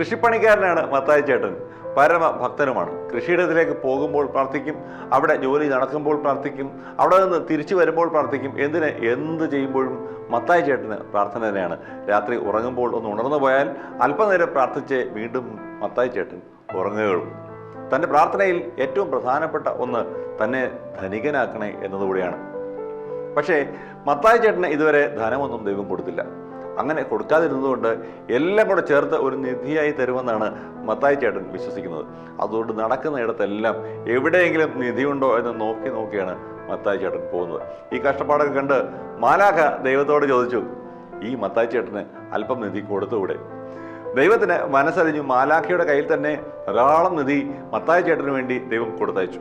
കൃഷിപ്പണിക്കാരനാണ് മത്തായി ചേട്ടൻ. പരമ ഭക്തനുമാണ് കൃഷിയിടത്തിലേക്ക് പോകുമ്പോൾ പ്രാർത്ഥിക്കും അവിടെ ജോലി നടക്കുമ്പോൾ പ്രാർത്ഥിക്കും അവിടെ നിന്ന് തിരിച്ചു വരുമ്പോൾ പ്രാർത്ഥിക്കും. എന്തിന്? എന്ത് ചെയ്യുമ്പോഴും മത്തായി ചേട്ടന് പ്രാർത്ഥന തന്നെയാണ്. രാത്രി ഉറങ്ങുമ്പോൾ ഒന്ന് ഉണർന്നു പോയാൽ അല്പനേരം പ്രാർത്ഥിച്ച് വീണ്ടും മത്തായി ചേട്ടൻ ഉറങ്ങുകയുള്ളൂ. തന്റെ പ്രാർത്ഥനയിൽ ഏറ്റവും പ്രധാനപ്പെട്ട ഒന്ന് തന്നെ ധനികനാക്കണേ എന്നതുകൂടിയാണ്. പക്ഷേ മത്തായി ചേട്ടന് ഇതുവരെ ധനമൊന്നും ദൈവം കൊടുത്തില്ല. അങ്ങനെ കൊടുക്കാതിരുന്നതുകൊണ്ട് എല്ലാം കൂടെ ചേർത്ത് ഒരു നിധിയായി തരുമെന്നാണ് മത്തായി ചേട്ടൻ വിശ്വസിക്കുന്നത്. അതുകൊണ്ട് നടക്കുന്ന ഇടത്തെല്ലാം എവിടെയെങ്കിലും നിധിയുണ്ടോ എന്ന് നോക്കി നോക്കിയാണ് മത്തായി ചേട്ടൻ പോകുന്നത്. ഈ കഷ്ടപ്പാടൊക്കെ കണ്ട് മാലാഖ ദൈവത്തോട് ചോദിച്ചു ഈ മത്തായി ചേട്ടന് അല്പം നിധി കൊടുത്തുകൂടെ? ദൈവത്തിന് മനസ്സറിഞ്ഞു മാലാഖയുടെ കയ്യിൽ തന്നെ ധാരാളം നിധി മത്തായി ചേട്ടന് വേണ്ടി ദൈവം കൊടുത്തയച്ചു.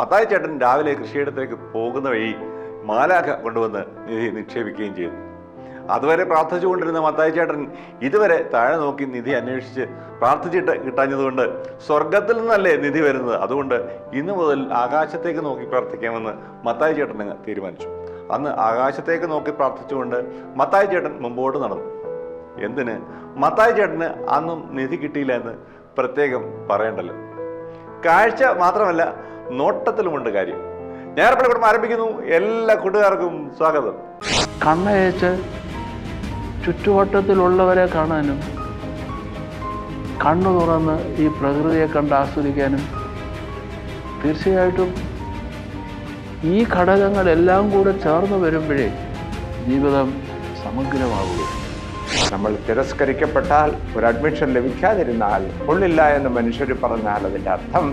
മത്തായി ചേട്ടൻ രാവിലെ കൃഷിയിടത്തേക്ക് പോകുന്ന വഴി മാലാഖ കൊണ്ടുവന്ന് നിധി നിക്ഷേപിക്കുകയും ചെയ്തു. അതുവരെ പ്രാർത്ഥിച്ചുകൊണ്ടിരുന്ന മത്തായി ചേട്ടൻ ഇതുവരെ താഴെ നോക്കി നിധി അന്വേഷിച്ച് പ്രാർത്ഥിച്ചിട്ട് കിട്ടാഞ്ഞതുകൊണ്ട് സ്വർഗത്തിൽ നിന്നല്ലേ നിധി വരുന്നത്. അതുകൊണ്ട് ഇന്നു മുതൽ ആകാശത്തേക്ക് നോക്കി പ്രാർത്ഥിക്കാമെന്ന് മത്തായി ചേട്ടൻ അങ്ങ് തീരുമാനിച്ചു. അന്ന് ആകാശത്തേക്ക് നോക്കി പ്രാർത്ഥിച്ചുകൊണ്ട് മത്തായി ചേട്ടൻ മുമ്പോട്ട് നടന്നു. എന്തിന്? മത്തായി ചേട്ടന് അന്നും നിധി കിട്ടിയില്ല എന്ന് പ്രത്യേകം പറയണ്ടല്ലോ. കാഴ്ച മാത്രമല്ല നോട്ടത്തിലുമുണ്ട് കാര്യം. ഞാൻ പണി കുടുംബം ആരംഭിക്കുന്നു. എല്ലാ കൂട്ടുകാർക്കും സ്വാഗതം. കണ്ണയച്ച് ചുറ്റുവട്ടത്തിലുള്ളവരെ കാണാനും കണ്ണു തുറന്ന് ഈ പ്രകൃതിയെ കണ്ട് ആസ്വദിക്കാനും തീർച്ചയായിട്ടും ഈ ഘടകങ്ങളെല്ലാം കൂടെ ചേർന്ന് വരുമ്പോഴേ ജീവിതം സമഗ്രമാവുകയും നമ്മൾ തിരസ്കരിക്കപ്പെട്ടാൽ ഒരു അഡ്മിഷൻ ലഭിക്കാതിരുന്നാൽ കൊള്ളില്ല എന്ന് മനുഷ്യർ പറഞ്ഞാൽ അതിന്റെ അർത്ഥം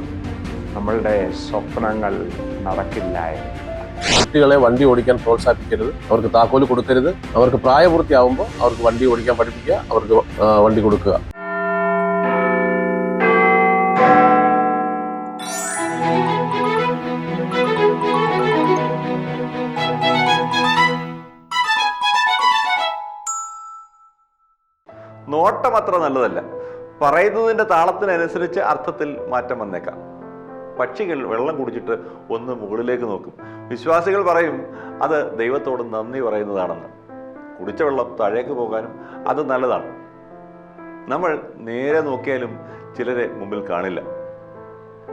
നമ്മളുടെ സ്വപ്നങ്ങൾ നടക്കില്ല എന്ന്. കുട്ടികളെ വണ്ടി ഓടിക്കാൻ പ്രോത്സാഹിപ്പിക്കരുത്. അവർക്ക് താക്കോൽ കൊടുക്കരുത്. അവർക്ക് പ്രായപൂർത്തിയാവുമ്പോൾ അവർക്ക് വണ്ടി ഓടിക്കാൻ പഠിപ്പിക്കുക അവർക്ക് വണ്ടി കൊടുക്കുക. നോട്ടം അത്ര നല്ലതല്ല. പറയുന്നതിന്റെ താളത്തിനനുസരിച്ച് അർത്ഥത്തിൽ മാറ്റം വന്നേക്കാം. പക്ഷികൾ വെള്ളം കുടിച്ചിട്ട് ഒന്ന് മുകളിലേക്ക് നോക്കും. വിശ്വാസികൾ പറയും അത് ദൈവത്തോട് നന്ദി പറയുന്നതാണെന്ന്. കുടിച്ച വെള്ളം താഴേക്ക് പോകാനും അത് നല്ലതാണ്. നമ്മൾ നേരെ നോക്കിയാലും ചിലരെ മുമ്പിൽ കാണില്ല.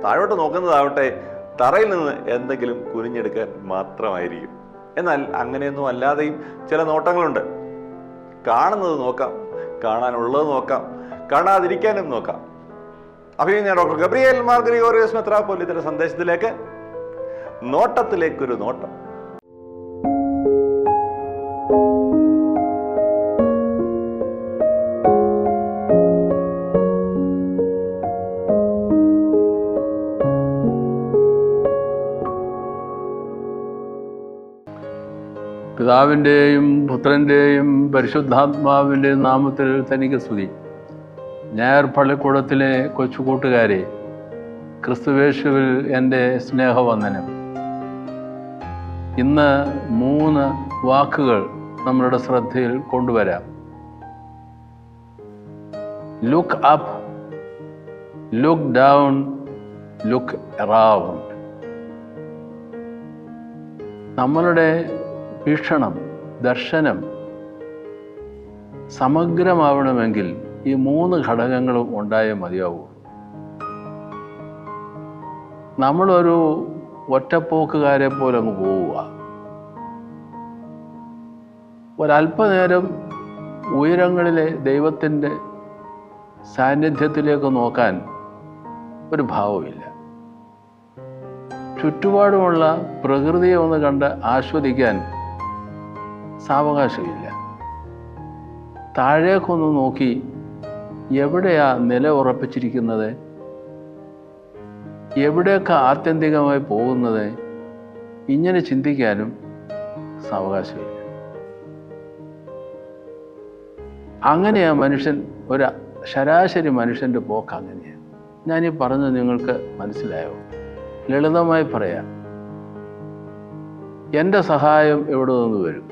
താഴോട്ട് നോക്കുന്നതാവട്ടെ തറയിൽ നിന്ന് എന്തെങ്കിലും കുനിഞ്ഞെടുക്കാൻ മാത്രമായിരിക്കും. എന്നാൽ അങ്ങനെയൊന്നും അല്ലാതെയും ചില നോട്ടങ്ങളുണ്ട്. കാണുന്നത് നോക്കാം കാണാനുള്ളത് നോക്കാം കാണാതിരിക്കാനും നോക്കാം. അഭിനയ ഡോക്ടർ ഗബ്രിയേൽ മാർ ഗ്രിഗോറിയസ് മെത്രാപ്പൊലിത്തിന്റെ സന്ദേശത്തിലേക്ക് നോട്ടത്തിലേക്കൊരു നോട്ടം. പിതാവിന്റെയും പുത്രന്റെയും പരിശുദ്ധാത്മാവിന്റെയും നാമത്തിൽ തനിക്ക് സ്തുതി. ഞായർ പള്ളിക്കൂടത്തിലെ കൊച്ചുകൂട്ടുകാരെ ക്രിസ്തുവേഷുവിൽ എന്റെ സ്നേഹവന്ദനം. ഇന്ന് മൂന്ന് വാക്കുകൾ നമ്മളുടെ ശ്രദ്ധയിൽ കൊണ്ടുവരാം. Look up look down look around നമ്മളുടെ വീക്ഷണം ദർശനം സമഗ്രമാവണമെങ്കിൽ ഈ മൂന്ന് ഘടകങ്ങളും ഉണ്ടായേ മതിയാവൂ. നമ്മളൊരു ഒറ്റപ്പോക്കുകാരെ പോലെ അങ്ങ് പോവുക. ഒരല്പനേരം ഉയരങ്ങളിലെ ദൈവത്തിന്റെ സാന്നിധ്യത്തിലേക്ക് നോക്കാൻ ഒരു ഭാവമില്ല. ചുറ്റുപാടുമുള്ള പ്രകൃതിയെ ഒന്ന് കണ്ട് ആസ്വദിക്കാൻ സാവകാശമില്ല. താഴേക്കൊന്ന് നോക്കി എവിടെയാ നില ഉറപ്പിച്ചിരിക്കുന്നത്? എവിടെയൊക്കെ ആത്യന്തികമായി പോകുന്നത്? ഇങ്ങനെ ചിന്തിക്കാനും സാവകാശമില്ല. അങ്ങനെയാ മനുഷ്യൻ ഒരു ശരാശരി മനുഷ്യന്റെ പോക്ക് അങ്ങനെയാണ് ഞാനീ പറഞ്ഞ് നിങ്ങൾക്ക് മനസ്സിലായോ? ലളിതമായി പറയാം. എന്റെ സഹായം എവിടെ നിന്ന് വരും?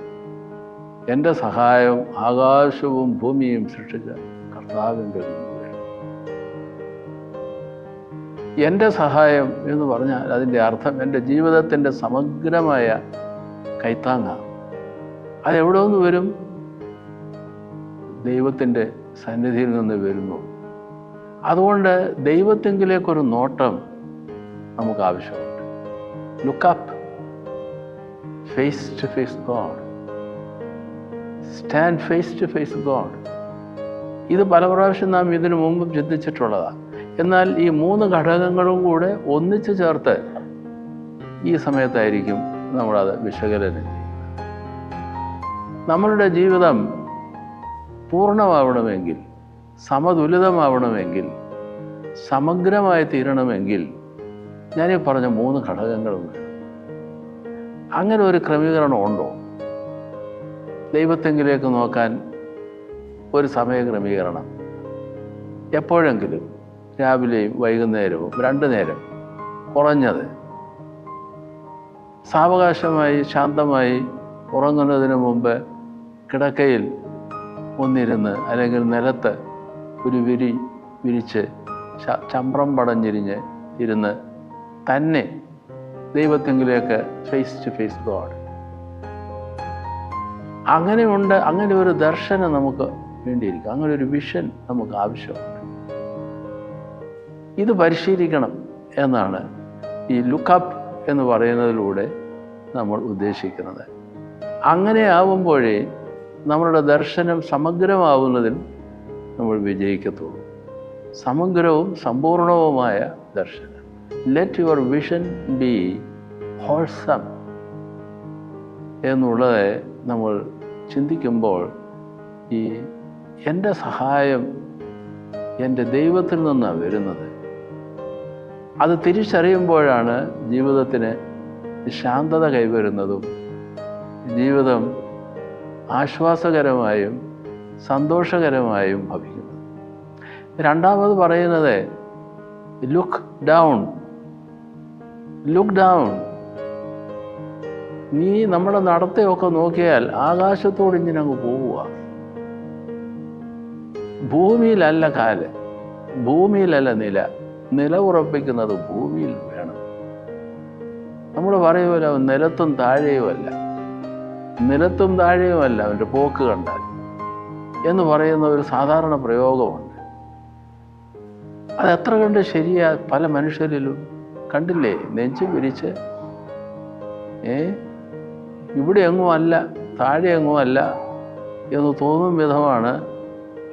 എന്റെ സഹായം ആകാശവും ഭൂമിയും സൃഷ്ടിച്ച കർത്താവിന്റെ കഴിയുന്നത് എന്റെ സഹായം എന്ന് പറഞ്ഞാൽ അതിന്റെ അർത്ഥം എന്റെ ജീവിതത്തിന്റെ സമഗ്രമായ കൈത്താങ്ങ. അതെവിടെ നിന്ന് വരും? ദൈവത്തിന്റെ സന്നിധിയിൽ നിന്ന് വരുന്നു. അതുകൊണ്ട് ദൈവത്തെങ്കിലേക്കൊരു നോട്ടം നമുക്ക് ആവശ്യമുണ്ട് look up face to face God stand face to face God ഇത് പല പ്രാവശ്യം നാം ഇതിനു മുമ്പും ചിന്തിച്ചിട്ടുള്ളതാണ് എന്നാൽ ഈ മൂന്ന് ഘടകങ്ങളും കൂടെ ഒന്നിച്ചു ചേർത്ത് ഈ സമയത്തായിരിക്കും നമ്മളത് വിശകലനം നമ്മളുടെ ജീവിതം പൂർണമാവണമെങ്കിൽ സമതുലിതമാവണമെങ്കിൽ സമഗ്രമായി തീരണമെങ്കിൽ ഞാനീ പറഞ്ഞ മൂന്ന് ഘടകങ്ങളും അങ്ങനെ ഒരു ക്രമീകരണം ഉണ്ടോ? ദൈവത്തെങ്കിലേക്ക് നോക്കാൻ ഒരു സമയ ക്രമീകരണം. എപ്പോഴെങ്കിലും രാവിലെയും വൈകുന്നേരവും രണ്ട് നേരം കുറഞ്ഞത് സാവകാശമായി ശാന്തമായി ഉറങ്ങുന്നതിന് മുമ്പ് കിടക്കയിൽ ഒന്നിരുന്ന് അല്ലെങ്കിൽ നിലത്ത് ഒരു വിരി വിരിച്ച് ചമ്പ്രം പടഞ്ഞിരിഞ്ഞ് ഇരുന്ന് തന്നെ ദൈവത്തെങ്കിലേക്ക് ഫേസ് ടു ഫേസ് ഗോഡ് അങ്ങനെയുണ്ട് അങ്ങനെ ഒരു ദർശനം നമുക്ക് വേണ്ടിയിരിക്കും. അങ്ങനെ ഒരു വിഷൻ നമുക്ക് ആവശ്യമാണ്. ഇത് പരിശീലിക്കണം എന്നാണ് ഈ ലുക്കപ്പ് എന്ന് പറയുന്നതിലൂടെ നമ്മൾ ഉദ്ദേശിക്കുന്നത്. അങ്ങനെ ആവുമ്പോഴേ നമ്മളുടെ ദർശനം സമഗ്രമാവുന്നതിൽ നമ്മൾ വിജയിക്കത്തുള്ളൂ. സമഗ്രവും സമ്പൂർണവുമായ ദർശനം. Let your vision be wholesome എന്നുള്ളത് നമ്മൾ ചിന്തിക്കുമ്പോൾ ഈ എന്റെ സഹായം എന്റെ ദൈവത്തിൽ നിന്നാണ് വരുന്നത്. അത് തിരിച്ചറിയുമ്പോഴാണ് ജീവിതത്തിന് ശാന്തത കൈവരുന്നതും ജീവിതം ആശ്വാസകരമായും സന്തോഷകരമായും ഭവിക്കുന്നത്. രണ്ടാമത് പറയുന്നത് ലുക്ക് ഡൗൺ ലുക്ക് ഡൗൺ നീ നമ്മുടെ നടത്തയൊക്കെ നോക്കിയാൽ ആകാശത്തോട് ഇങ്ങനെ അങ്ങ് പോവുക. ഭൂമിയിലല്ല കാൽ ഭൂമിയിലല്ല നില. നില ഉറപ്പിക്കുന്നത് ഭൂമിയിൽ വേണം. നമ്മൾ പറയുമല്ലോ അവൻ നിലത്തും താഴെയുമല്ല. നിലത്തും താഴെയുമല്ല അവന്റെ പോക്ക് കണ്ടാൽ. എന്ന് പറയുന്ന ഒരു സാധാരണ പ്രയോഗമുണ്ട്. അത് എത്ര കണ്ട് ശരിയാ? പല മനുഷ്യരിലും കണ്ടില്ലേ? നെഞ്ചു പിരിച്ച് ഏ? ഇവിടെ എങ്ങും അല്ല താഴെ എങ്ങും അല്ല എന്ന് തോന്നും വിധമാണ്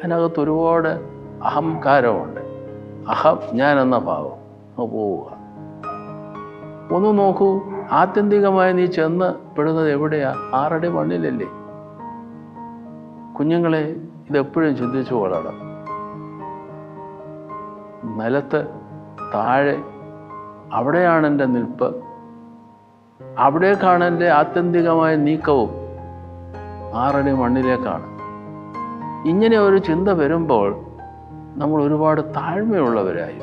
അതിനകത്ത് ഒരുപാട് അഹംകാരമുണ്ട്. അഹം ഞാൻ എന്ന ഭാവം പോവുക. ഒന്ന് നോക്കൂ ആത്യന്തികമായി നീ ചെന്ന് പെടുന്നത് എവിടെയാ? ആറടി മണ്ണിലല്ലേ? കുഞ്ഞുങ്ങളെ ഇതെപ്പോഴും ചിന്തിച്ചു വളരണം. നിലത്ത് താഴെ അവിടെയാണ് എന്റെ നിൽപ്പ്. അവിടേക്കാണ് എന്റെ ആത്യന്തികമായ നീക്കവും. ആറടി മണ്ണിലേക്കാണ്. ഇങ്ങനെ ഒരു ചിന്ത വരുമ്പോൾ നമ്മൾ ഒരുപാട് താഴ്മയുള്ളവരായി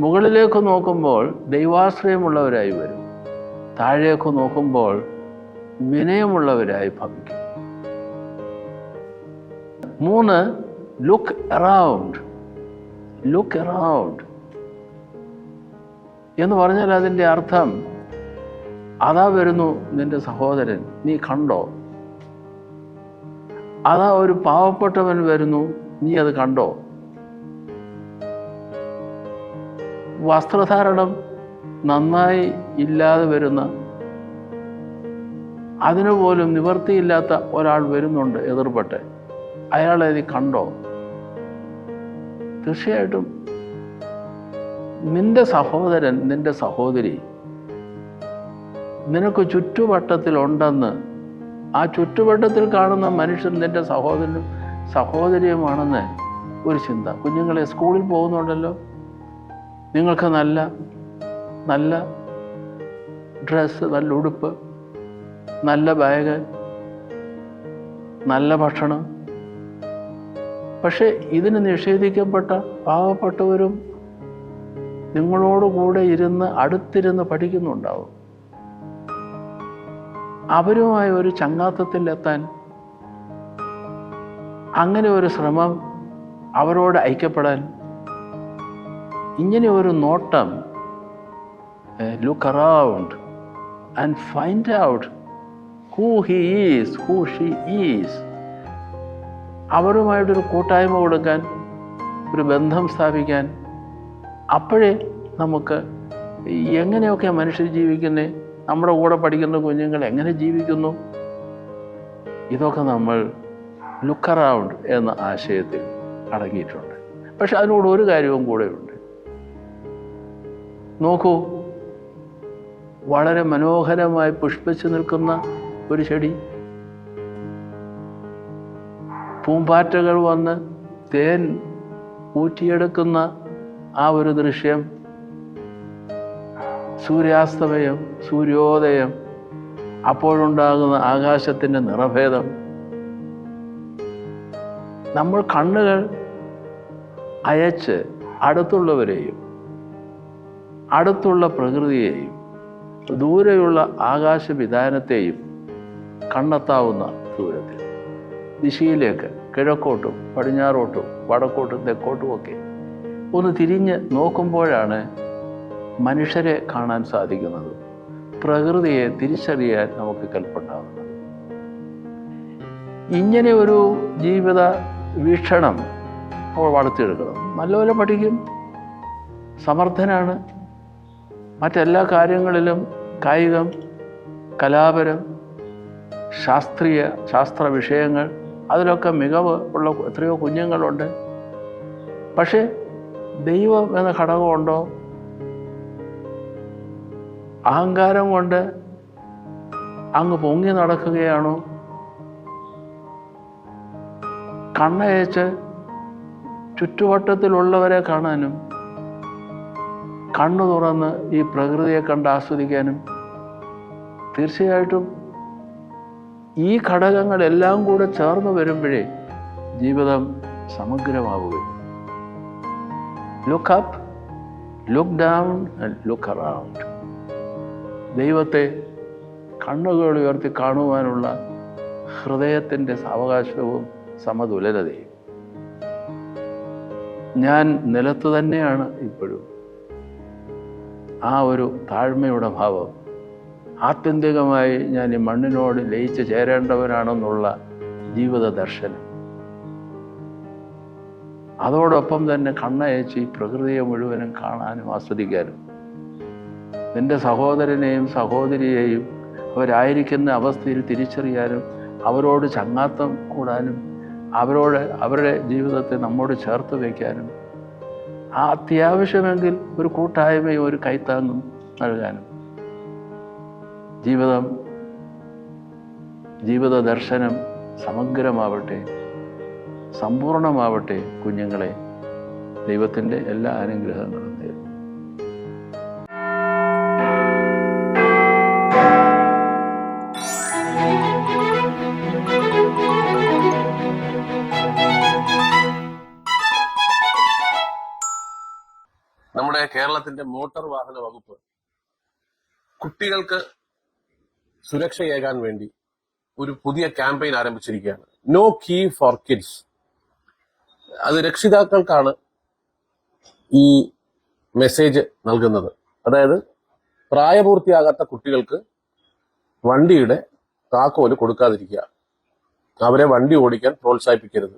മുകളിലേക്ക് നോക്കുമ്പോൾ ദൈവാശ്രയമുള്ളവരായി വരും. താഴേക്ക് നോക്കുമ്പോൾ വിനയമുള്ളവരായി ഭവിക്കും. മൂന്ന് ലുക്ക് അറൗണ്ട് ലുക്ക് അറൗണ്ട് എന്ന് പറഞ്ഞാൽ അതിന്റെ അർത്ഥം അതാ വരുന്നു നിന്റെ സഹോദരൻ. നീ കണ്ടോ? അതാ ഒരു പാവപ്പെട്ടവൻ വരുന്നു. നീ അത് കണ്ടോ? വസ്ത്രധാരണം നന്നായി ഇല്ലാതെ വരുന്ന അതിനു പോലും നിവർത്തിയില്ലാത്ത ഒരാൾ വരുന്നുണ്ട് എതിർപ്പെട്ട്. അയാളെ നീ കണ്ടോ? തീർച്ചയായിട്ടും നിന്റെ സഹോദരൻ നിന്റെ സഹോദരി നിനക്ക് ചുറ്റുവട്ടത്തിലുണ്ടെന്ന് ആ ചുറ്റുവട്ടത്തിൽ കാണുന്ന മനുഷ്യൻ നിന്റെ സഹോദരനും സഹോദരിയുമാണെന്ന് ഒരു ചിന്ത. കുഞ്ഞുങ്ങളെ സ്കൂളിൽ പോകുന്നുണ്ടല്ലോ. നിങ്ങൾക്ക് നല്ല നല്ല ഡ്രസ്സ് നല്ല ഉടുപ്പ് നല്ല ബാഗ് നല്ല ഭക്ഷണം. പക്ഷേ ഇതിന് നിഷേധിക്കപ്പെട്ട പാവപ്പെട്ടവരും നിങ്ങളോട് കൂടെ ഇരുന്ന് അടുത്തിരുന്ന് പഠിക്കുന്നുണ്ടാവും. അവരുമായി ഒരു ചങ്ങാത്തത്തിലെത്താൻ അങ്ങനെ ഒരു ശ്രമം അവരോട് ഐക്യപ്പെടാൻ ഇങ്ങനെ ഒരു നോട്ടം look around and find out who he who she is അവരുമായിട്ടൊരു കൂട്ടായ്മ കൊടുക്കാൻ ഒരു ബന്ധം സ്ഥാപിക്കാൻ. അപ്പോഴേ നമുക്ക് എങ്ങനെയൊക്കെ മനുഷ്യർ ജീവിക്കുന്നത് നമ്മുടെ കൂടെ പഠിക്കുന്ന കുഞ്ഞുങ്ങൾ എങ്ങനെ ജീവിക്കുന്നു? ഇതൊക്കെ നമ്മൾ ലുക്ക് അറൗണ്ട് എന്ന ആശയത്തിൽ അടങ്ങിയിട്ടുണ്ട്. പക്ഷെ അതിനോട് ഒരു കാര്യവും കൂടെയുണ്ട്. നോക്കൂ വളരെ മനോഹരമായി പുഷ്പിച്ചു നിൽക്കുന്ന ഒരു ചെടി. പൂമ്പാറ്റകൾ വന്ന് തേൻ ഊറ്റിയെടുക്കുന്ന ആ ഒരു ദൃശ്യം സൂര്യാസ്തമയം സൂര്യോദയം അപ്പോഴുണ്ടാകുന്ന ആകാശത്തിന്റെ നിറഭേദം. നമ്മൾ കണ്ണുകൾ അയച്ച് അടുത്തുള്ളവരെയും അടുത്തുള്ള പ്രകൃതിയെയും ദൂരെയുള്ള ആകാശവിധാനത്തെയും കണ്ടെത്താവുന്ന ദൂരത്തിൽ. ദിശയിലേക്ക് കിഴക്കോട്ടും പടിഞ്ഞാറോട്ടും വടക്കോട്ടും തെക്കോട്ടും ഒക്കെ ഒന്ന് തിരിഞ്ഞ് നോക്കുമ്പോഴാണ് മനുഷ്യരെ കാണാൻ സാധിക്കുന്നത് പ്രകൃതിയെ തിരിച്ചറിയാൻ നമുക്ക് കൽപ്പുണ്ടാവുന്നത്. ഇങ്ങനെ ഒരു ജീവിത വീക്ഷണം അവൾ വളർത്തിയെടുക്കണം. നല്ലപോലെ പഠിക്കും. സമർത്ഥനാണ്. മറ്റെല്ലാ കാര്യങ്ങളിലും കായികം കലാപരം ശാസ്ത്രീയ ശാസ്ത്ര വിഷയങ്ങൾ അതിലൊക്കെ മികവ് ഉള്ള എത്രയോ കുഞ്ഞുങ്ങളുണ്ട്. പക്ഷേ ദൈവം എന്ന ഘടകമുണ്ടോ? അഹങ്കാരം കൊണ്ട് അങ്ങ് പൊങ്ങി നടക്കുകയാണോ? കണ്ണയച്ച് ചുറ്റുവട്ടത്തിലുള്ളവരെ കാണാനും കണ്ണു തുറന്ന് ഈ പ്രകൃതിയെ കണ്ട് ആസ്വദിക്കാനും തീർച്ചയായിട്ടും ഈ ഘടകങ്ങളെല്ലാം കൂടെ ചേർന്ന് വരുമ്പോഴേ ജീവിതം സമഗ്രമാവുകയും. Look up look down and look around ദൈവത്തെ കണ്ണുകൾ ഉയർത്തി കാണുവാനുള്ള ഹൃദയത്തിന്റെ സാവകാശവും സമതുലതയും ഞാൻ നിലത്ത് തന്നെയാണ് ഇപ്പോഴും. ആ ഒരു താഴ്മയുടെ ഭാവം. ആത്യന്തികമായി ഞാൻ ഈ മണ്ണിനോട് ലയിച്ച് ചേരേണ്ടവരാണെന്നുള്ള ജീവിത ദർശനം അതോടൊപ്പം തന്നെ കണ്ണയച്ച് ഈ പ്രകൃതിയെ മുഴുവനും കാണാനും ആസ്വദിക്കാനും. നിന്റെ സഹോദരനെയും സഹോദരിയെയും അവരായിരിക്കുന്ന അവസ്ഥയിൽ തിരിച്ചറിയാനും അവരോട് ചങ്ങാത്തം കൂടാനും അവരോട് അവരുടെ ജീവിതത്തെ നമ്മോട് ചേർത്ത് വയ്ക്കാനും ആ അത്യാവശ്യമെങ്കിൽ ഒരു കൂട്ടായ്മയും ഒരു കൈത്താങ്ങും നൽകാനും. ജീവിതം ജീവിത ദർശനം സമഗ്രമാവട്ടെ സമ്പൂർണമാവട്ടെ കുഞ്ഞുങ്ങളെ ദൈവത്തിന്റെ എല്ലാ അനുഗ്രഹങ്ങളും. കേരളത്തിന്റെ മോട്ടോർ വാഹന വകുപ്പ് കുട്ടികൾക്ക് സുരക്ഷയേകാൻ വേണ്ടി ഒരു പുതിയ ക്യാമ്പയിൻ ആരംഭിച്ചിരിക്കുകയാണ്. നോ കീ ഫോർ കിഡ്സ് അത് രക്ഷിതാക്കൾക്കാണ് ഈ മെസ്സേജ് നൽകുന്നത്. അതായത് പ്രായപൂർത്തിയാകാത്ത കുട്ടികൾക്ക് വണ്ടിയുടെ താക്കോൽ കൊടുക്കാതിരിക്കുക. അവരെ വണ്ടി ഓടിക്കാൻ പ്രോത്സാഹിപ്പിക്കരുത്.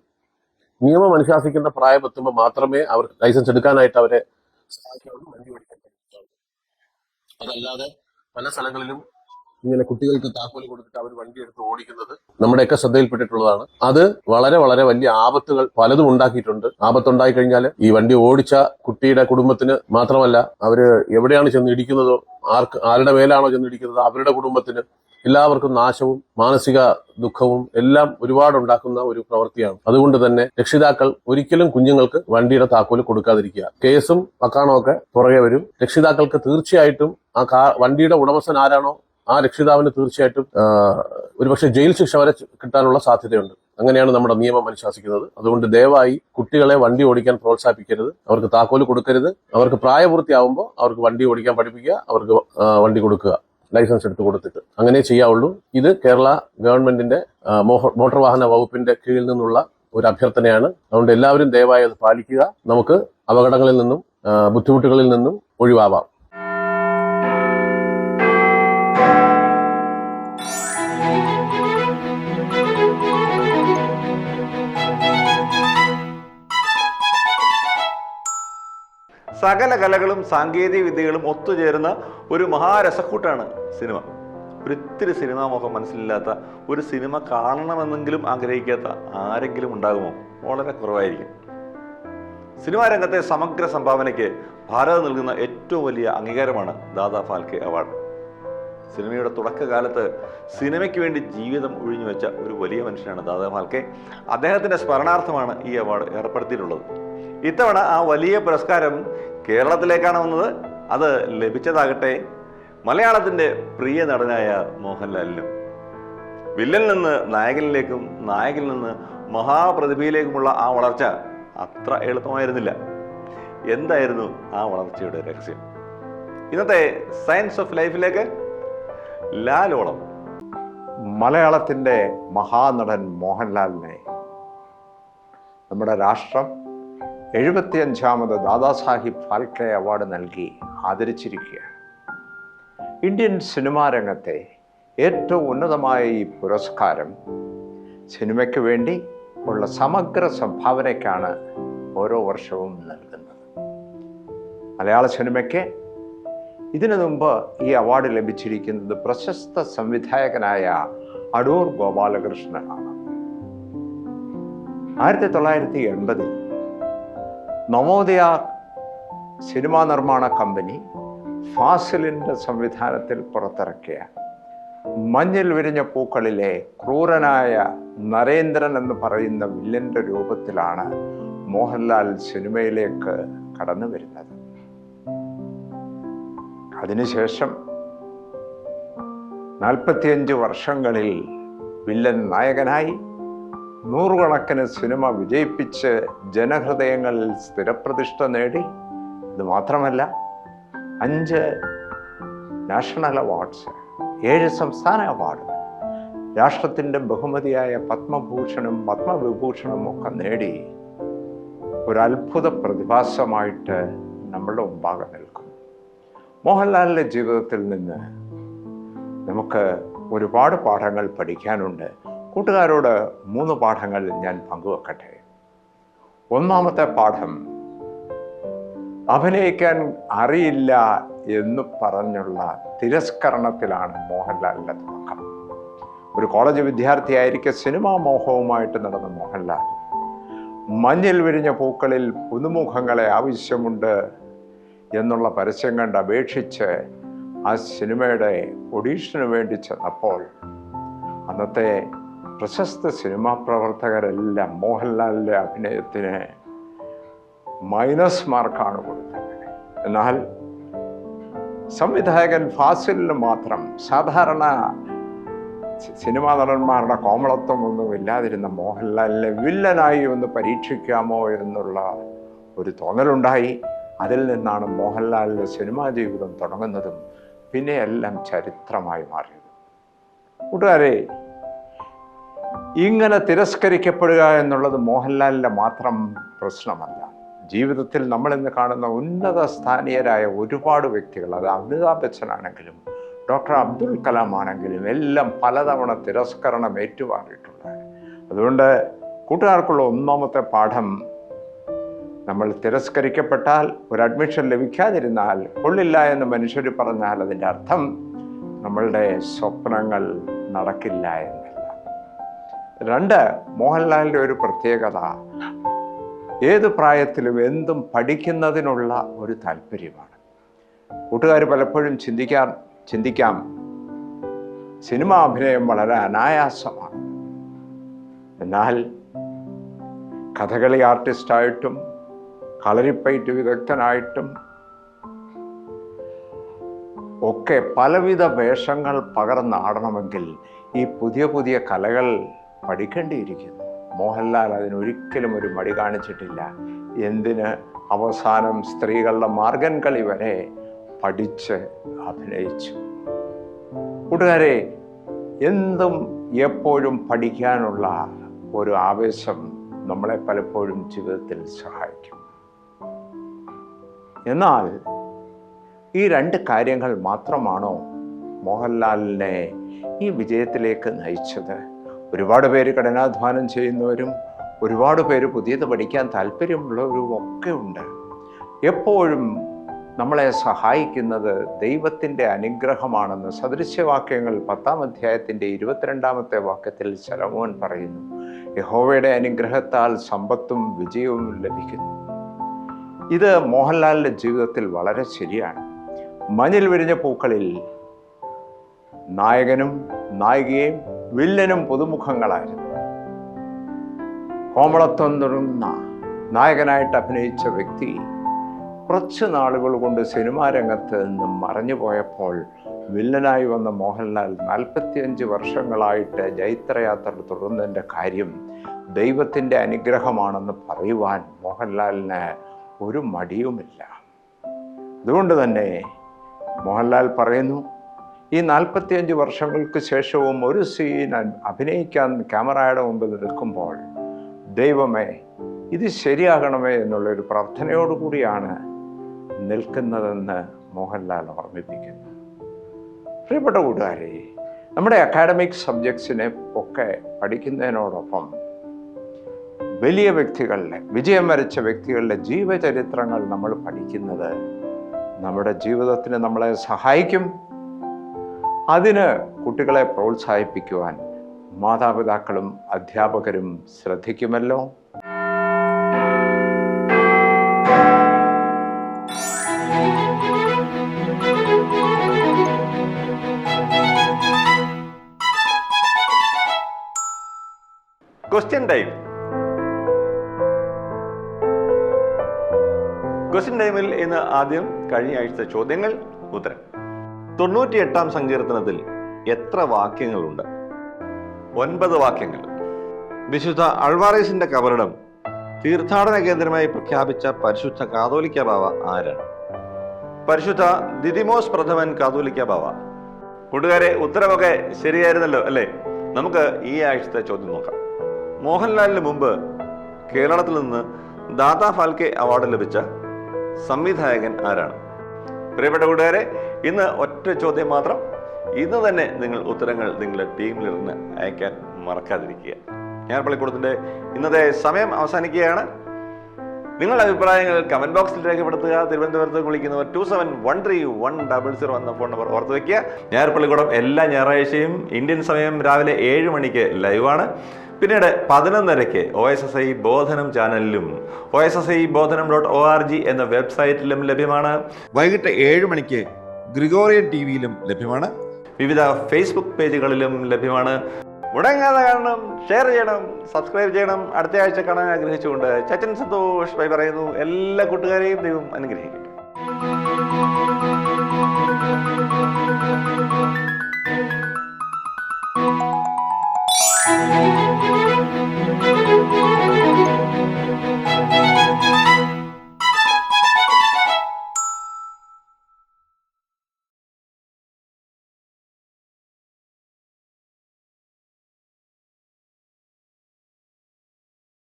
നിയമം അനുശാസിക്കുന്ന പ്രായമെത്തുമ്പോൾ മാത്രമേ അവർ ലൈസൻസ് എടുക്കാനായിട്ട് അവരെ സഹായിക്കാവുള്ളൂ വണ്ടി ഓടിക്കാൻ അതല്ലാതെ പല സ്ഥലങ്ങളിലും ഇങ്ങനെ കുട്ടികൾക്ക് താക്കോൽ കൊടുത്തിട്ട് അവർ വണ്ടി എടുത്ത് ഓടിക്കുന്നത് നമ്മുടെയൊക്കെ ശ്രദ്ധയിൽപ്പെട്ടിട്ടുള്ളതാണ്. അത് വളരെ വളരെ വലിയ ആപത്തുകൾ പലതും ഉണ്ടാക്കിയിട്ടുണ്ട്. ആപത്തുണ്ടായി കഴിഞ്ഞാൽ ഈ വണ്ടി ഓടിച്ച കുട്ടിയുടെ കുടുംബത്തിന് മാത്രമല്ല അവർ എവിടെയാണ് ചെന്ന് ഇടിക്കുന്നതോ ആർക്ക് ആരുടെ മേലാണോ ചെന്ന് ഇടിക്കുന്നത് അവരുടെ കുടുംബത്തിന് എല്ലാവർക്കും നാശവും മാനസിക ദുഃഖവും എല്ലാം ഒരുപാട് ഉണ്ടാക്കുന്ന ഒരു പ്രവൃത്തിയാണ്. അതുകൊണ്ട് തന്നെ രക്ഷിതാക്കൾ ഒരിക്കലും കുഞ്ഞുങ്ങൾക്ക് വണ്ടിയുടെ താക്കോൽ കൊടുക്കാതിരിക്കുക. കേസും പക്കാണോ ഒക്കെ പുറകെ വരും. രക്ഷിതാക്കൾക്ക് തീർച്ചയായിട്ടും ആ കാ വണ്ടിയുടെ ഉടമസ്ഥൻ ആരാണോ ആ രക്ഷിതാവിന് തീർച്ചയായിട്ടും ഒരുപക്ഷെ ജയിൽ ശിക്ഷ വരെ കിട്ടാനുള്ള സാധ്യതയുണ്ട്. അങ്ങനെയാണ് നമ്മുടെ നിയമം അനുശാസിക്കുന്നത്. അതുകൊണ്ട് ദയവായി കുട്ടികളെ വണ്ടി ഓടിക്കാൻ പ്രോത്സാഹിപ്പിക്കരുത്. അവർക്ക് താക്കോൽ കൊടുക്കരുത്. അവർക്ക് പ്രായപൂർത്തിയാവുമ്പോൾ അവർക്ക് വണ്ടി ഓടിക്കാൻ പഠിപ്പിക്കുക. അവർക്ക് വണ്ടി കൊടുക്കുക. ലൈസൻസ് എടുത്ത് കൊടുത്തിട്ട്. അങ്ങനെ ചെയ്യാവുള്ളൂ. ഇത് കേരള ഗവൺമെന്റിന്റെ മോട്ടോർ വാഹന വകുപ്പിന്റെ കീഴിൽ നിന്നുള്ള ഒരു അഭ്യർത്ഥനയാണ്. അതുകൊണ്ട് എല്ലാവരും ദയവായി അത് പാലിക്കുക. നമുക്ക് അപകടങ്ങളിൽ നിന്നും ബുദ്ധിമുട്ടുകളിൽ നിന്നും ഒഴിവാവാം. സകല കലകളും സാങ്കേതിക വിദ്യകളും ഒത്തുചേരുന്ന ഒരു മഹാരസക്കൂട്ടാണ് സിനിമ. ഒരിത്തിരി സിനിമാ മോഹം മനസ്സിലില്ലാത്ത ഒരു സിനിമ കാണണമെന്നെങ്കിലും ആഗ്രഹിക്കാത്ത ആരെങ്കിലും ഉണ്ടാകുമോ? വളരെ കുറവായിരിക്കും. സിനിമാ രംഗത്തെ സമഗ്ര സംഭാവനയ്ക്ക് ഭാരതം നൽകുന്ന ഏറ്റവും വലിയ അംഗീകാരമാണ് ദാദാ ഫാൽക്കെ അവാർഡ്. സിനിമയുടെ തുടക്കകാലത്ത് സിനിമയ്ക്ക് വേണ്ടി ജീവിതം ഒഴിഞ്ഞു വെച്ച ഒരു വലിയ മനുഷ്യനാണ് ദാദാ ഫാൽക്കെ. അദ്ദേഹത്തിന്റെ സ്മരണാർത്ഥമാണ് ഈ അവാർഡ് ഏർപ്പെടുത്തിയിട്ടുള്ളത്. ഇത്തവണ ആ വലിയ പുരസ്കാരം കേരളത്തിലേക്കാണ് വന്നത്. അത് ലഭിച്ചതാകട്ടെ. മലയാളത്തിന്റെ പ്രിയ നടനായ മോഹൻലാലിനും വില്ലൻ നിന്ന് നായകനിലേക്കും നായകനിൽ നിന്ന് മഹാപ്രതിഭയിലേക്കുമുള്ള ആ വളർച്ച അത്ര എളുപ്പമായിരുന്നില്ല. എന്തായിരുന്നു ആ വളർച്ചയുടെ രഹസ്യം? ഇന്നത്തെ സയൻസ് ഓഫ് ലൈഫിലേക്ക് ലാലോളം. മലയാളത്തിന്റെ മഹാനടൻ മോഹൻലാലിനെ നമ്മുടെ രാഷ്ട്രം എഴുപത്തിയഞ്ചാമത് ദാദാസാഹിബ് ഫാൽക്കെ അവാർഡ് നൽകി ആദരിച്ചിരിക്കുകയാണ് ഇന്ത്യൻ സിനിമാ രംഗത്തെ ഏറ്റവും ഉന്നതമായ ഈ പുരസ്കാരം സിനിമയ്ക്ക് വേണ്ടി ഉള്ള സമഗ്ര സംഭാവനയ്ക്കാണ് ഓരോ വർഷവും നൽകുന്നത്. മലയാള സിനിമയ്ക്ക് ഇതിനു മുമ്പ് ഈ അവാർഡ് ലഭിച്ചിരിക്കുന്നത് പ്രശസ്ത സംവിധായകനായ അടൂർ ഗോപാലകൃഷ്ണനാണ്. ആയിരത്തി തൊള്ളായിരത്തി എൺപതിൽ നവോദയ സിനിമാ നിർമ്മാണ കമ്പനി ഫാസിലിന്റെ സംവിധാനത്തിൽ പുറത്തിറക്കിയ മഞ്ഞിൽ വിരിഞ്ഞ പൂക്കളിലെ ക്രൂരനായ നരേന്ദ്രൻ എന്ന് പറയുന്ന വില്ലന്റെ രൂപത്തിലാണ് മോഹൻലാൽ സിനിമയിലേക്ക് കടന്നു വരുന്നത്. അതിനുശേഷം നാൽപ്പത്തിയഞ്ച് വർഷങ്ങളിൽ വില്ലൻ നായകനായി നൂറുകണക്കിന് സിനിമ വിജയിപ്പിച്ച് ജനഹൃദയങ്ങളിൽ സ്ഥിരപ്രതിഷ്ഠ നേടി. ഇത് മാത്രമല്ല അഞ്ച് നാഷണൽ അവാർഡ്സ് ഏഴ് സംസ്ഥാന അവാർഡുകൾ രാഷ്ട്രത്തിന്റെ ബഹുമതിയായ പത്മഭൂഷണും പത്മവിഭൂഷണും ഒക്കെ നേടി. ഒരു അത്ഭുത പ്രതിഭാസമായിട്ട് നമ്മളുടെ മുമ്പാകെ നിൽക്കും മോഹൻലാലിന്റെ ജീവിതത്തിൽ നിന്ന് നമുക്ക് ഒരുപാട് പാഠങ്ങൾ പഠിക്കാനുണ്ട്. കൂട്ടുകാരോട് മൂന്ന് പാഠങ്ങൾ ഞാൻ പങ്കുവെക്കട്ടെ. ഒന്നാമത്തെ പാഠം അഭിനയിക്കാൻ അറിയില്ല എന്ന് പറഞ്ഞുള്ള തിരസ്കരണത്തിലാണ് മോഹൻലാലിന്റെ തുടക്കം. ഒരു കോളേജ് വിദ്യാർത്ഥിയായിരിക്കെ സിനിമാ മോഹവുമായിട്ട് നടന്ന മോഹൻലാൽ മഞ്ഞിൽ വിരിഞ്ഞ പൂക്കളിൽ പുതുമുഖങ്ങളെ ആവശ്യമുണ്ട് എന്നുള്ള പരസ്യം കണ്ട് അപേക്ഷിച്ച് ആ സിനിമയുടെ ഒഡീഷന് വേണ്ടി ചെന്നപ്പോൾ അന്നത്തെ പ്രശസ്ത സിനിമാ പ്രവർത്തകരെല്ലാം മോഹൻലാലിന്റെ അഭിനയത്തിന് മൈനസ് മാർക്കാണ് കൊടുത്തത്. എന്നാൽ സംവിധായകൻ ഫാസിലിന് മാത്രം സാധാരണ സിനിമാ നടന്മാരുടെ കോമളത്വം ഒന്നും ഇല്ലാതിരുന്ന മോഹൻലാലിനെ വില്ലനായി ഒന്ന് പരീക്ഷിക്കാമോ എന്നുള്ള ഒരു തോന്നലുണ്ടായി. അതിൽ നിന്നാണ് മോഹൻലാലിന്റെ സിനിമാ ജീവിതം തുടങ്ങുന്നതും പിന്നെ എല്ലാം ചരിത്രമായി മാറിയത്. കൂട്ടുകാരെ ഇങ്ങനെ തിരസ്കരിക്കപ്പെടുക എന്നുള്ളത് മോഹൻലാലിന്റെ മാത്രം പ്രശ്നമല്ല. ജീവിതത്തിൽ നമ്മൾ ഇന്ന് കാണുന്ന ഉന്നത സ്ഥാനീയരായ ഒരുപാട് വ്യക്തികൾ അത് അമിതാഭ് ബച്ചൻ ആണെങ്കിലും ഡോക്ടർ അബ്ദുൽ കലാം ആണെങ്കിലും എല്ലാം പലതവണ തിരസ്കരണം ഏറ്റുമാറിയിട്ടുണ്ട് അതുകൊണ്ട് കൂട്ടുകാർക്കുള്ള ഒന്നാമത്തെ പാഠം നമ്മൾ തിരസ്കരിക്കപ്പെട്ടാൽ ഒരു അഡ്മിഷൻ ലഭിക്കാതിരുന്നാൽ കൊള്ളില്ല എന്ന് മനുഷ്യർ പറഞ്ഞാൽ അതിന്റെ അർത്ഥം നമ്മളുടെ സ്വപ്നങ്ങൾ നടക്കില്ല എന്നല്ല രണ്ട് മോഹൻലാലിന്റെ ഒരു പ്രത്യേകത. ഏത് പ്രായത്തിലും എന്തും പഠിക്കുന്നതിനുള്ള ഒരു താല്പര്യമാണ്. കൂട്ടുകാർ പലപ്പോഴും ചിന്തിക്കാൻ ചിന്തിക്കാം. സിനിമാ അഭിനയം വളരെ അനായാസമാണ്. എന്നാൽ കഥകളി ആർട്ടിസ്റ്റായിട്ടും കളരിപ്പയറ്റ് വിദഗ്ധനായിട്ടും ഒക്കെ പലവിധ വേഷങ്ങൾ പകർന്നാടണമെങ്കിൽ ഈ പുതിയ പുതിയ കലകൾ പഠിക്കേണ്ടിയിരിക്കുന്നു. മോഹൻലാൽ അതിനൊരിക്കലും ഒരു മടി കാണിച്ചിട്ടില്ല. എന്തിന് അവസാനം സ്ത്രീകളുടെ മാർഗൻ കളി വരെ പഠിച്ച് അഭിനയിച്ചു. കൂട്ടുകാരെ എന്തും എപ്പോഴും പഠിക്കാനുള്ള ഒരു ആവേശം നമ്മളെ പലപ്പോഴും ജീവിതത്തിൽ സഹായിക്കും. എന്നാൽ ഈ രണ്ട് കാര്യങ്ങൾ മാത്രമാണോ മോഹൻലാലിനെ ഈ വിജയത്തിലേക്ക് നയിച്ചത്? ഒരുപാട് പേര് കഠിനാധ്വാനം ചെയ്യുന്നവരും ഒരുപാട് പേര് പുതിയത് പഠിക്കാൻ താല്പര്യമുള്ളവരും ഒക്കെ ഉണ്ട്. എപ്പോഴും നമ്മളെ സഹായിക്കുന്നത് ദൈവത്തിന്റെ അനുഗ്രഹമാണെന്ന് സദൃശ്യവാക്യങ്ങൾ പത്താം അധ്യായത്തിന്റെ ഇരുപത്തിരണ്ടാമത്തെ വാക്യത്തിൽ ശലമോൻ പറയുന്നു. യഹോവയുടെ അനുഗ്രഹത്താൽ സമ്പത്തും വിജയവും ലഭിക്കുന്നു. ഇത് മോഹൻലാലിന്റെ ജീവിതത്തിൽ വളരെ ശരിയാണ്. മഞ്ഞിൽ വിരിഞ്ഞ പൂക്കളിൽ നായകനും നായികയും വില്ലനും പുതുമുഖങ്ങളായിരുന്നു. കോമളത്വം തുടർന്ന നായകനായിട്ട് അഭിനയിച്ച വ്യക്തി കുറച്ച് നാളുകൾ കൊണ്ട് സിനിമാ രംഗത്ത് നിന്നും മറഞ്ഞു പോയപ്പോൾ വില്ലനായി വന്ന മോഹൻലാൽ നാൽപ്പത്തിയഞ്ച് വർഷങ്ങളായിട്ട് ജൈത്രയാത്ര തുടർന്നതിന്റെ കാര്യം ദൈവത്തിന്റെ അനുഗ്രഹമാണെന്ന് പറയുവാൻ മോഹൻലാലിന് ഒരു മടിയുമില്ല. അതുകൊണ്ട് തന്നെ മോഹൻലാൽ പറയുന്നു ഈ നാൽപ്പത്തിയഞ്ച് വർഷങ്ങൾക്ക് ശേഷവും ഒരു സീൻ അഭിനയിക്കാൻ ക്യാമറയുടെ മുമ്പിൽ നിൽക്കുമ്പോൾ ദൈവമേ ഇത് ശരിയാകണമേ എന്നുള്ളൊരു പ്രാർത്ഥനയോടുകൂടിയാണ് നിൽക്കുന്നതെന്ന് മോഹൻലാൽ ഓർമ്മിപ്പിക്കുന്നു. പ്രിയപ്പെട്ട കൂട്ടുകാരെ നമ്മുടെ അക്കാഡമിക് സബ്ജക്ട്സിനെ ഒക്കെ പഠിക്കുന്നതിനോടൊപ്പം വലിയ വ്യക്തികളുടെ വിജയം വരച്ച വ്യക്തികളുടെ ജീവചരിത്രങ്ങൾ നമ്മൾ പഠിക്കുന്നത് നമ്മുടെ ജീവിതത്തിന് നമ്മളെ സഹായിക്കും. അതിന് കുട്ടികളെ പ്രോത്സാഹിപ്പിക്കുവാൻ മാതാപിതാക്കളും അധ്യാപകരും ശ്രദ്ധിക്കുമല്ലോ. ക്വസ്റ്റ്യൻ ടൈം ക്വസ്റ്റ്യൻ ടൈമിൽ ഇന്ന് ആദ്യം കഴിഞ്ഞ ആഴ്ച ചോദ്യങ്ങൾ ഉത്തരം. തൊണ്ണൂറ്റിയെട്ടാം സങ്കീർത്തനത്തിൽ എത്ര വാക്യങ്ങളുണ്ട്? ഒൻപത് വാക്യങ്ങൾ. വിശുദ്ധ അൾവാറേസിന്റെ കബറിടം തീർത്ഥാടന കേന്ദ്രമായി പ്രഖ്യാപിച്ച പരിശുദ്ധ കാതോലിക്ക ബാവ ആരാണ്? പരിശുദ്ധ ദിദിമോസ് പ്രഥമൻ കാതോലിക്ക ബാവ. കൂട്ടുകാരെ ഉത്തരവൊക്കെ ശരിയായിരുന്നല്ലോ അല്ലേ? നമുക്ക് ഈ ആഴ്ചത്തെ ചോദ്യം നോക്കാം. മോഹൻലാലിന് മുമ്പ് കേരളത്തിൽ നിന്ന് ദാദാ ഫാൽക്കെ അവാർഡ് ലഭിച്ച സംവിധായകൻ ആരാണ്? പ്രിയപ്പെട്ട കൂട്ടുകാരെ ഇന്ന് ഒറ്റ ചോദ്യം മാത്രം. ഇന്ന് തന്നെ നിങ്ങൾ ഉത്തരങ്ങൾ നിങ്ങളുടെ ടീമിലിരുന്ന് അയക്കാൻ മറക്കാതിരിക്കുക. ഞാൻ പള്ളിക്കൂടത്തിന്റെ ഇന്നത്തെ സമയം അവസാനിക്കുകയാണ്. നിങ്ങളുടെ അഭിപ്രായങ്ങൾ കമന്റ് ബോക്സിൽ രേഖപ്പെടുത്തുക. തിരുവനന്തപുരത്ത് വിളിക്കുന്നവർ two seven one three one double zero എന്ന ഫോൺ നമ്പർ ഓർത്ത് വയ്ക്കുക ഞായർ പള്ളിക്കൂടം എല്ലാ ഞായറാഴ്ചയും ഇന്ത്യൻ സമയം രാവിലെ ഏഴ് മണിക്ക് ലൈവാണ് പിന്നീട് പതിനൊന്നരയ്ക്ക് O S S I Bodhanam ചാനലിലും O S S I Bodhanam dot O R G എന്ന വെബ്സൈറ്റിലും ലഭ്യമാണ്. വൈകിട്ട് ഏഴ് മണിക്ക് ഗ്രിഗോറിയൻ ടി വിയിലും ലഭ്യമാണ്. വിവിധ ഫേസ്ബുക്ക് പേജുകളിലും ലഭ്യമാണ്. മുടങ്ങാതെ കാരണം ഷെയർ ചെയ്യണം സബ്സ്ക്രൈബ് ചെയ്യണം. അടുത്ത ആഴ്ച കാണാൻ ആഗ്രഹിച്ചുകൊണ്ട് ചച്ചൻ സന്തോഷ് ബൈ പറയുന്നു. എല്ലാ കൂട്ടുകാരെയും ദൈവം അനുഗ്രഹിക്കും